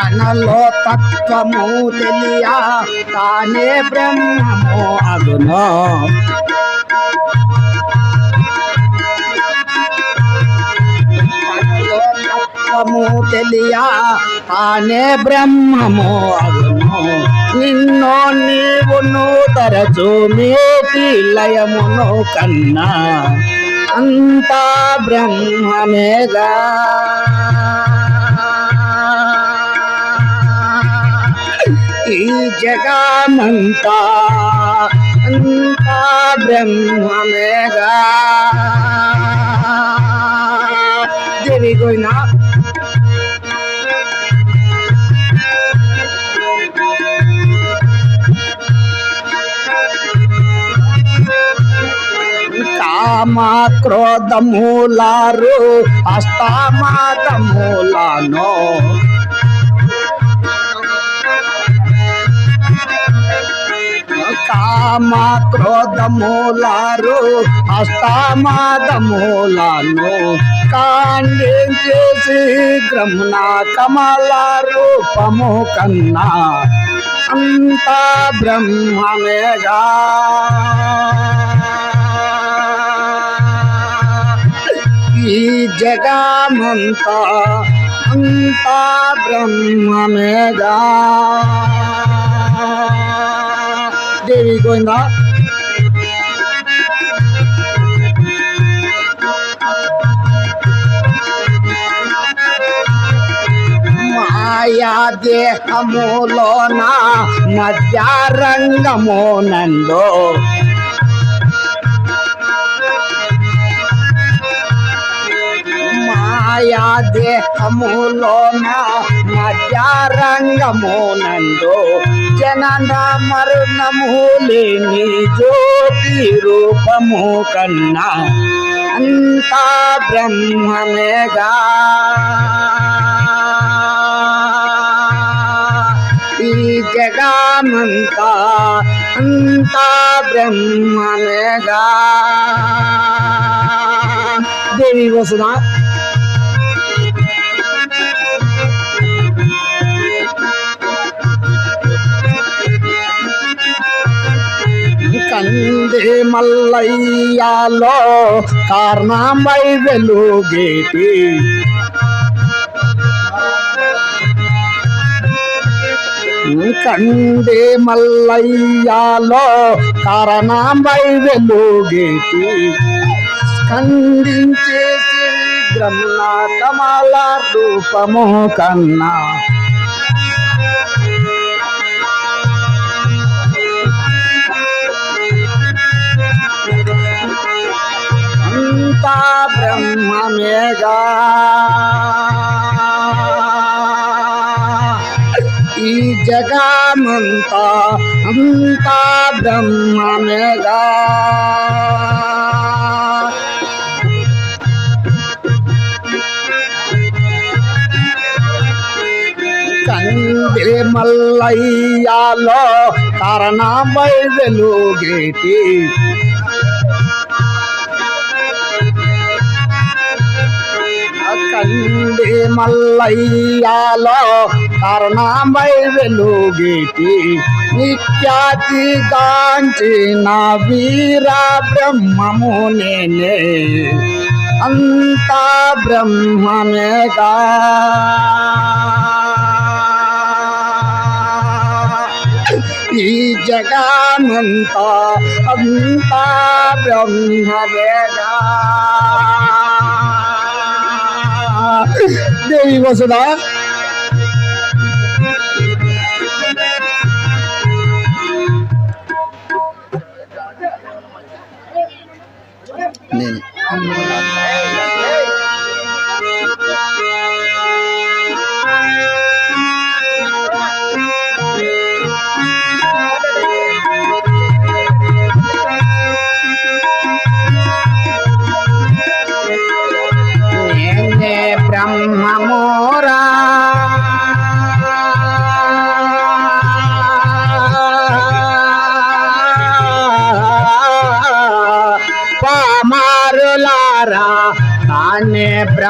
తనలో తత్వము తెలియ? తానే బ్రహ్మము అగునో. తనలో తత్వము తెలియ? తానే బ్రహ్మము అగును. నిన్నో నీవును తరచు మేటి లయమును కన్నా అంతా బ్రహ్మమేగా. ఈ జగమంతా అంతా బ్రహ్మమేగా. దేవి గోయినా కామ క్రోధమూలారు అష్టమాతమూలను కామ క్రోధమూలారు అష్టమాదమూలను కాండించేసి బ్రహ్మణ కమల రూపము కన్నా అంత బ్రహ్మమేగా. ఈ జగమంత అంత బ్రహ్మమేగా. దేవి గోవిందా మాయా దేహములోన మధ్యారంగము నందో మాయా దేహములోన మధ్యారంగము నందు జనన మరణము లేని జ్యోతి రూపము కన్నా అంతా బ్రహ్మమేగా ఈ జగమంతా అంతా బ్రహ్మమేగా దేవి వసుదా మల్లయ్యాలో కారణమై వెలుగేటి కండే మల్లయ్యాలో కారణమై వెలుగేటి స్కందించేసి గ్రహణ కమల రూపము కన్నా ఉండగా ఈ జగమంతా అంతా బ్రహ్మమేగా. కంది మల్లయ్యాలో కారణమై వెలుగేటి మల్లయ్యాలో కారణమై వెలుగేటి నిత్యాతి గాంచిన వీరా బ్రహ్మము నేనే అంతా బ్రహ్మమేగా ఈ జగమంతా అంతా బ్రహ్మవేగా দেবী বসুদা নেই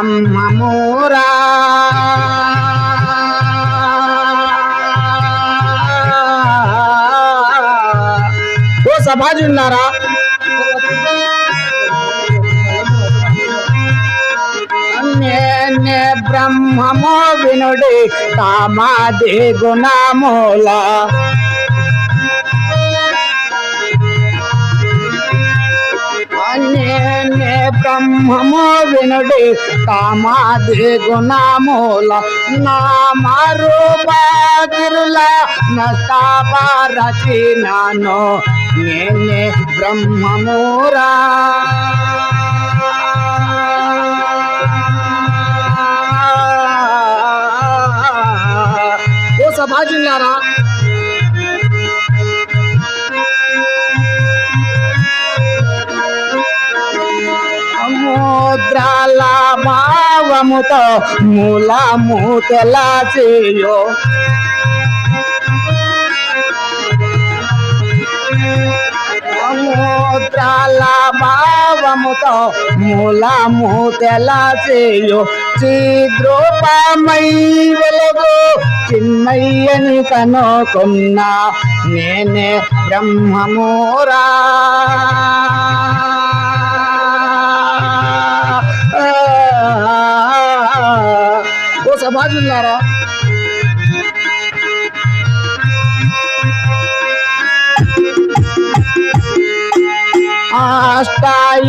బ్రహ్మమూరా ఓ సమాజున్నారా నేనే బ్రహ్మము వినుడి కామాది గుణమూల. నేనే బ్రహ్మము వినుడి కామాది గుణమూల నామరూపాగిరుల నస్తాపారచినాను నేనే బ్రహ్మమూరా. భావముతో మూలము చేయో. సముద్రాల భావముతో మూలము చేయో. చిద్రూపమై వెలుగు చిన్నయ్యని కనుకున్నా నేనే బ్రహ్మమోరా. ఓ సమాజులారా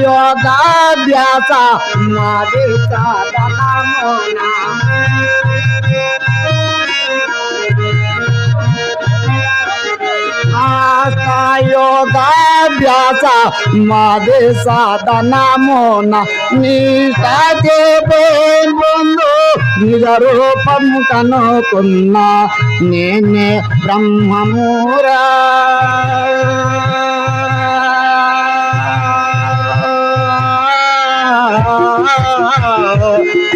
అష్టయోగాభ్యాస మాది का योगाभ्यास मादे साधना मोन। नीता के बंधु निज रूपम कनुकुन्ना। ने ब्रह्ममूरा।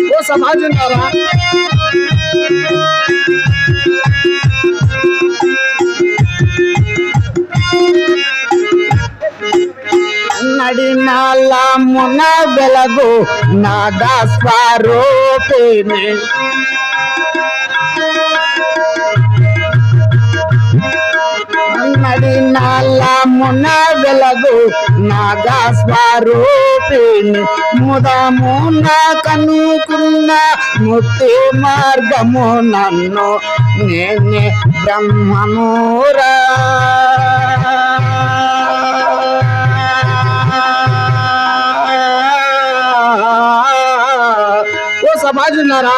वो समझ न रहा మున వెలగు నాగస్వరూపిణి నడినాల మున వెలగు నాగస్వరూపిణి ముదమున కనుకున్న ముక్తి మార్గము నన్ను నేనే బ్రహ్మమూరా. नारा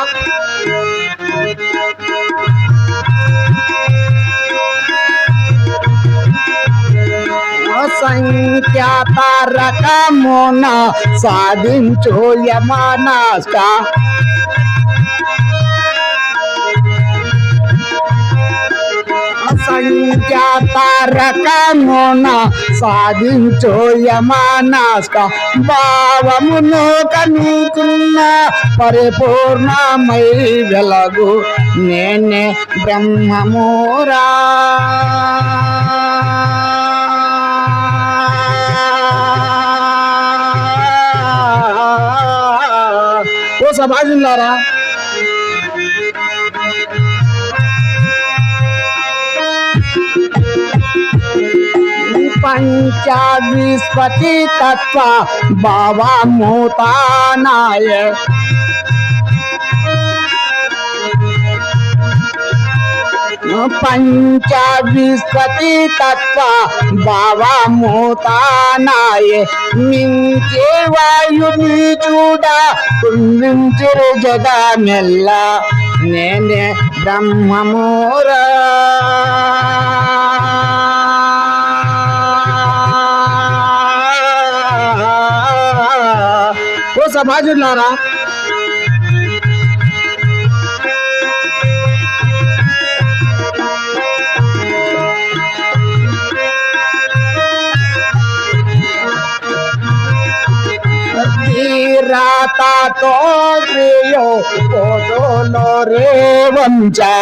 संख्या तारक मोना साधि साधिंचो यमानास्का రకమున సాధించు సాధించోయమానాస్క భావమును కనుకున్న పరిపూర్ణమై వెలగు నేనే బ్రహ్మమూరా. ఓ సమాజులారా పంచ తత్వ భావమూతానాయ పంచ విస్పతి తత్వ భావమూతానాయ మించే వాయుని చూడ కుందించరు జగా మెల్ల నేనే బ్రహ్మమూరా. सभा असा बाजूला राता तो प्रियो ओ दोनो रे वंचा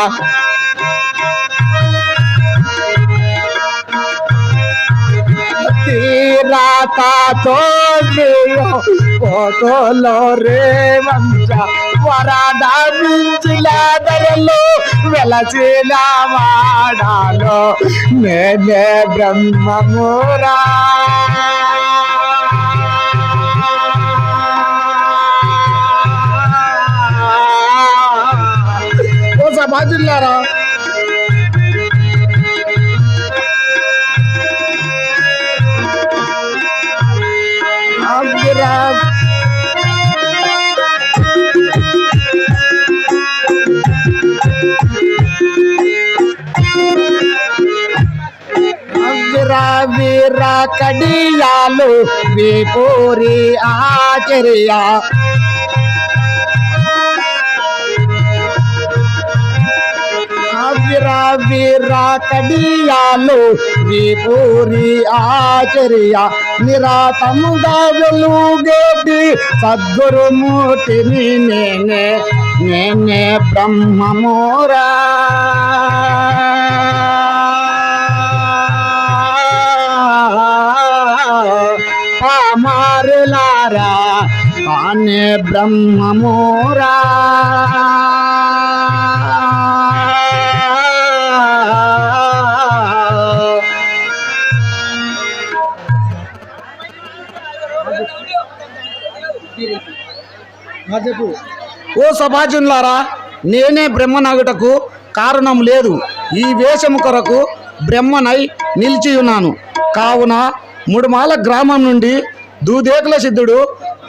పోటోలో రే వంచ వరాడ మించిన ధరలు వెలసిన వాడాలో నేనే బ్రహ్మమురా ఓ వీర కడియాలు విపూరి ఆచర్య. వీర వీర కడియాలు విపూరి ఆచర్య. నిరాతముగా వెలుగేటి సద్గురుమూర్తిని నేనే నేనే బ్రహ్మమోరా. పామారులారా ఆనే బ్రహ్మమోరా. ఓ సభాజనులారా నేనే బ్రహ్మనగుటకు కారణం లేదు. ఈ వేషము కొరకు బ్రహ్మనై నిలిచి ఉన్నాను కావున ముడుమాల గ్రామం నుండి దూదేకుల సిద్ధుడు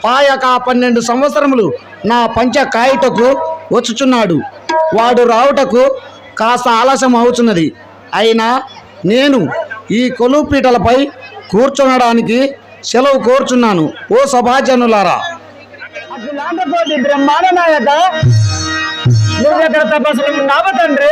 పాయక పన్నెండు సంవత్సరములు నా పంచ కాయుటకు వచ్చుచున్నాడు. వాడు రావుటకు కాస్త ఆలస్యం అవుతున్నది అయినా నేను ఈ కొలుపీటలపై కూర్చునడానికి సెలవు కోరుచున్నాను. ఓ సభాజనులారా! బ్రహ్మాండ నాయక నువ్వు ఎక్కడ తపస్సులు ఉన్నావు తండ్రి.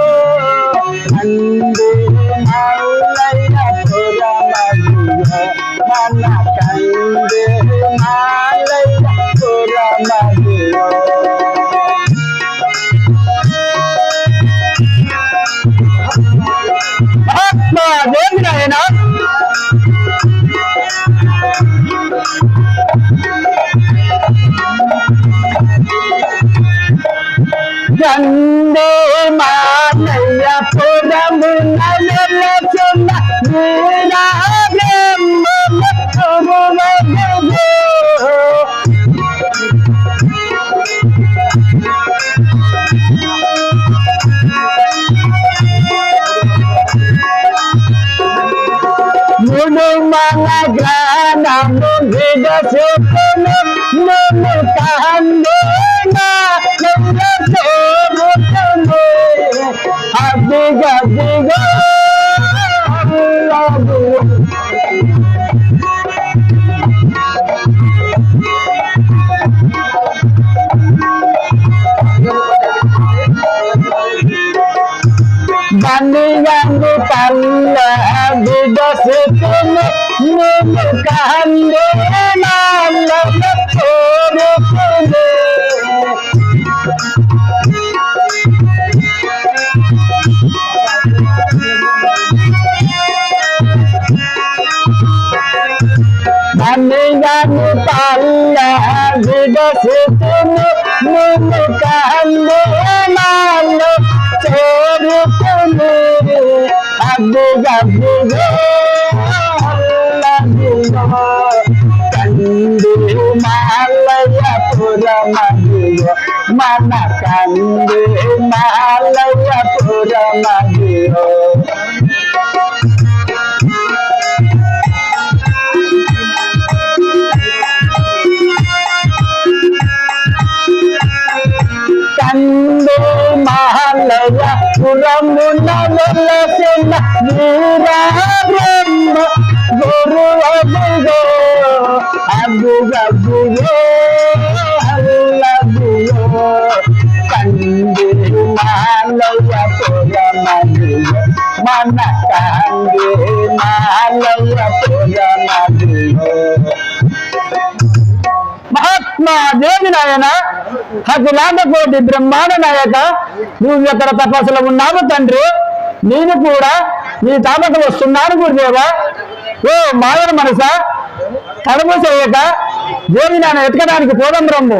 గందే మానయ్య పురమున నెలచున్న వీరా బ్రహ్మమ పురువదుగో. ముడు మన జ్ఞానము విడసుకును నన్ను కాందేనా আল্লাহ দিবসে তুমি মন কান্দে না আমি জানি পাল্লা দিবসে అద్దుగద్దుగో అల్లదిగో కంది మాలయ పురమదిగో మన కంది మాలయ పురమదిగో కందు গরু আবু গো আবু আবু গো আবু আবু কান্দির মালয়া পোয়া মালিয়া মানা কান্দির মালয়া পোয়া মালিয়া దేవి నాయన హకులాండ కోటి బ్రహ్మాండ నాయక నువ్వు ఎక్కడ తపస్సులో ఉన్నావు తండ్రి? నేను కూడా నీ తాపకు వస్తున్నాను గురుదేవా. ఓ మాయన మనస కడుపు చేయక దేవి నాయన ఎతకడానికి పోదం బ్రహ్మ.